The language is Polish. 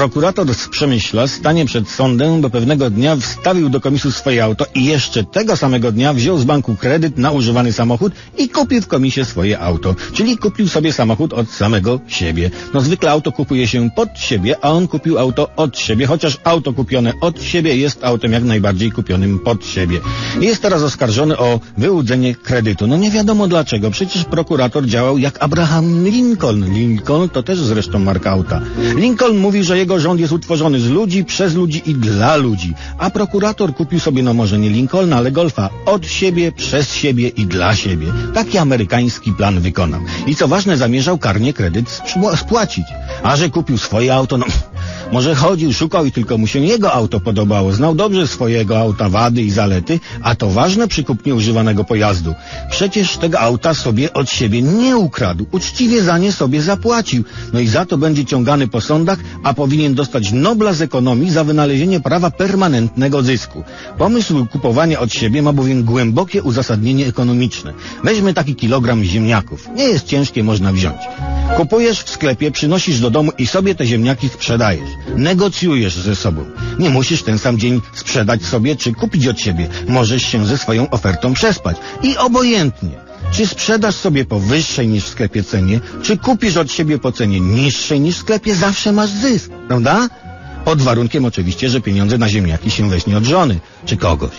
Prokurator z Przemyśla stanie przed sądem, bo pewnego dnia wstawił do komisu swoje auto i jeszcze tego samego dnia wziął z banku kredyt na używany samochód i kupił w komisie swoje auto. Czyli kupił sobie samochód od samego siebie. No zwykle auto kupuje się pod siebie, a on kupił auto od siebie, chociaż auto kupione od siebie jest autem jak najbardziej kupionym pod siebie. Jest teraz oskarżony o wyłudzenie kredytu. No nie wiadomo dlaczego, przecież prokurator działał jak Abraham Lincoln. Lincoln to też zresztą marka auta. Lincoln mówi, że jego rząd jest utworzony z ludzi, przez ludzi i dla ludzi. A prokurator kupił sobie, no może nie Lincolna, ale Golfa od siebie, przez siebie i dla siebie. Taki amerykański plan wykonał. I co ważne, zamierzał karnie kredyt spła- spłacić. A że kupił swoje auto, no może chodził, szukał i tylko mu się jego auto podobało. Znał dobrze swojego auta wady i zalety, a to ważne przy kupnie używanego pojazdu. Przecież tego auta sobie od siebie nie ukradł. Uczciwie za nie sobie zapłacił. No i za to będzie ciągany po sądach, a powinien dostać Nobla z ekonomii za wynalezienie prawa permanentnego zysku. Pomysł kupowania od siebie ma bowiem głębokie uzasadnienie ekonomiczne. Weźmy taki kilogram ziemniaków. Nie jest ciężkie, można wziąć. Kupujesz w sklepie, przynosisz do domu i sobie te ziemniaki sprzedajesz. Negocjujesz ze sobą. Nie musisz ten sam dzień sprzedać sobie czy kupić od siebie. Możesz się ze swoją ofertą przespać. I obojętnie. Czy sprzedasz sobie po wyższej niż w sklepie cenie, czy kupisz od siebie po cenie niższej niż w sklepie, zawsze masz zysk, prawda? Pod warunkiem oczywiście, że pieniądze na ziemniaki się weźmie od żony czy kogoś.